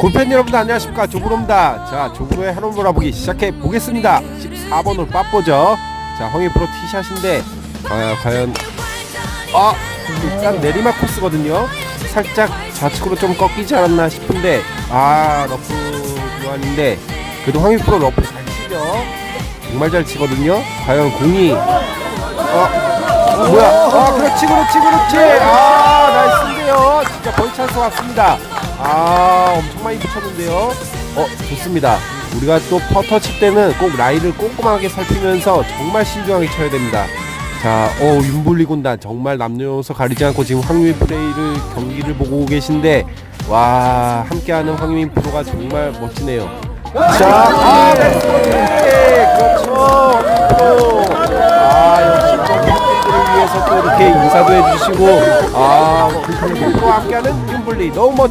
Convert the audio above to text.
골팬 여러분들 안녕하십니까? 조브로입니다. 자 조브로의 한번 몰아보기 시작해 보겠습니다. 14번으로 빠뽀죠? 자 황희 프로 티샷인데 아, 과연 아 일단 내리막 코스거든요. 살짝 좌측으로 좀 꺾이지 않았나 싶은데 아 러프 교환인데 그래도 황희 프로 러프 잘 치죠? 정말 잘 치거든요. 과연 공이 어 뭐야? 아 그렇지 그렇지 그렇지. 아 나이스인데요. 진짜 거의 찬스 왔습니다 아 엄청 많이 붙였는데요 어 좋습니다 우리가 또 퍼터 칠 때는 꼭 라인을 꼼꼼하게 살피면서 정말 신중하게 쳐야 됩니다 자, 어, 윤볼리 군단 정말 남녀노소 가리지 않고 지금 황유민 플레이를 경기를 보고 계신데 와 함께하는 황유민 프로가 정말 멋지네요. 자, 아, 네, 그렇죠. 황유민 프로. 아, 역시 또 팬들을 위해서 또 이렇게 인사도 해주시고 아, 프로와 함께하는 윤볼리 너무 멋지.